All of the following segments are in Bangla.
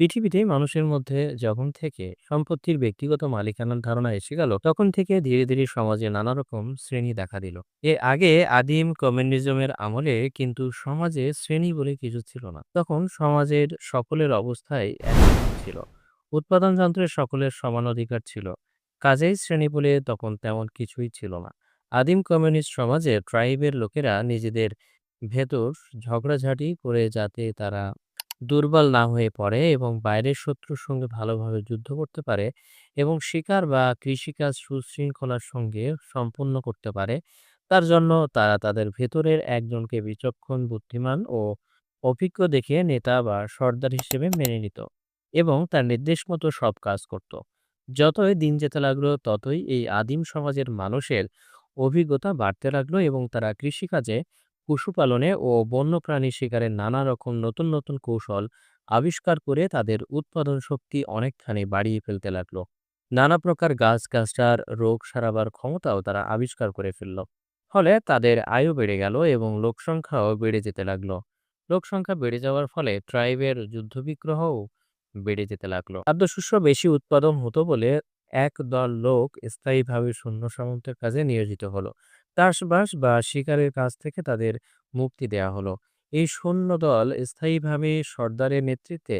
পৃথিবীতে মানুষের মধ্যে যখন থেকে সম্পত্তির ব্যক্তিগত মালিকানার ধারণা এসে গেল, তখন থেকে ধীরে ধীরে সমাজে নানা রকম শ্রেণি দেখা দিল। এর আগে আদিম কমিউনিজমের আমলে কিন্তু সমাজে শ্রেণি বলে কিছু ছিল না। তখন সমাজের সকলের অবস্থায় এক ছিল। উৎপাদন যন্ত্রে সকলের সমান অধিকার ছিল। কাজেই শ্রেণি বলে তখন তেমন কিছুই ছিল না। আদিম কমিউনিস্ট সমাজে ট্রাইবের লোকেরা নিজেদের ভেতর ঝগড়াঝাটি করে যাতে তারা দুর্বল না হয়ে পড়ে এবং বাইরের শত্রুর সঙ্গে ভালোভাবে যুদ্ধ করতে পারে এবং শিকার বা কৃষিকাজ সুশৃঙ্খলার সঙ্গে সম্পন্ন করতে পারে। তার জন্য তারা তাদের ভেতরের একজনকে বিচক্ষণ, বুদ্ধিমান ও অভিজ্ঞ দেখে নেতা বা সর্দার হিসেবে মেনে নিত এবং তার নির্দেশ মতো সব কাজ করত। যতই দিন যেতে লাগল, ততই এই আদিম সমাজের মানুষের অভিজ্ঞতা বাড়তে লাগল এবং তারা কৃষিকাজে পশুপালনে ও বন্যপ্রাণী শিকারের নানা রকম নতুন নতুন কৌশল আবিষ্কার করে তাদের উৎপাদন শক্তি অনেকখানি বাড়িয়ে ফেলতে লাগল। নানা প্রকার গাছ-গাছড়ার রোগ সারাবার ক্ষমতাও তারা আবিষ্কার করে ফেলল। ফলে তাদের আয়ু বেড়ে গেল এবং লোকসংখ্যাও বেড়ে যেতে লাগল। লোকসংখ্যা বেড়ে যাওয়ার ফলে ট্রাইবের যুদ্ধবিগ্রহও বেড়ে যেতে লাগল। খাদ্যশস্য বেশি উৎপাদন হতো বলে এক দল লোক স্থায়ীভাবে সৈন্য সামন্তের কাজে নিয়োজিত হলো। চাষবাস বা শিকারের কাছ থেকে তাদের মুক্তি দেয়া হলো। এই সৈন্যদল স্থায়ীভাবে সর্দারের নেতৃত্বে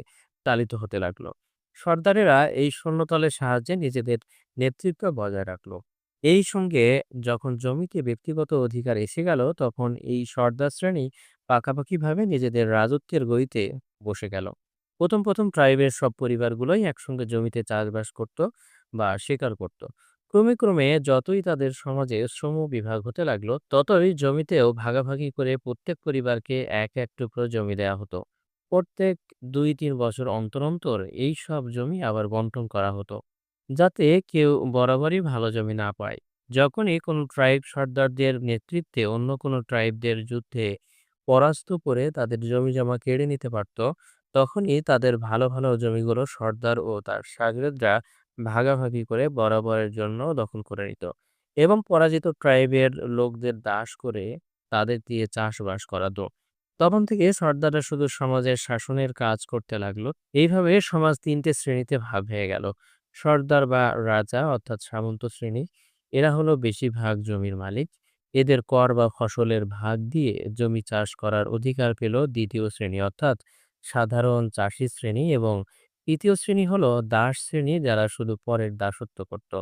চালিত হতে লাগল। সর্দারেরা এই সৈন্যদলের সাহায্যে নিজেদের নেতৃত্ব বজায় রাখল। এই সঙ্গে যখন জমিতে ব্যক্তিগত অধিকার এসে গেল, তখন এই সর্দার শ্রেণি পাকাপাকিভাবে নিজেদের রাজত্বের গদিতে বসে গেল। প্রথম প্রথম ট্রাইবের সব পরিবারগুলোই একসঙ্গে জমিতে চাষবাস করত বা শিকার করত। ক্রমে ক্রমে যতই তাদের সমাজে শ্রম বিভাগ হতে লাগল, ততই জমিতেও ভাগাভাগি করে প্রত্যেক পরিবারকে এক এক টুকরো জমি দেয়া হতো। প্রত্যেক দুই তিন বছর অন্তর অন্তর এই সব জমি আবার বন্টন করা হতো, যাতে কেউ বরাবরই ভালো জমি না পায়। যখনই কোনো ট্রাইব সর্দারদের নেতৃত্বে অন্য কোনো ট্রাইবদের যুদ্ধে পরাস্ত করে তাদের জমি জমা কেড়ে নিতে পারত, তখনই তাদের ভালো ভালো জমিগুলো সর্দার ও তার শাগরেদরা ভাগাভাগি করে বরাবরের জন্য দখল করে নিত এবং পরাজিত ট্রাইবের লোকদের দাস করে তাদের দিয়ে চাষবাস করাতো। তখন থেকে সর্দাররা শুধু সমাজের শাসনের কাজ করতে লাগল। এইভাবে সমাজ তিনটে শ্রেণীতে ভাগ হয়ে গেল। সর্দার বা রাজা অর্থাৎ সামন্ত শ্রেণি, এরা হলো বেশিরভাগ জমির মালিক। এদের কর বা ফসলের ভাগ দিয়ে জমি চাষ করার অধিকার পেল দ্বিতীয় শ্রেণি অর্থাৎ সাধারণ চাষি শ্রেণি এবং তৃতীয় শ্রেণি হলো দাস শ্রেণি যারা শুধু পরের দাসত্ব করত।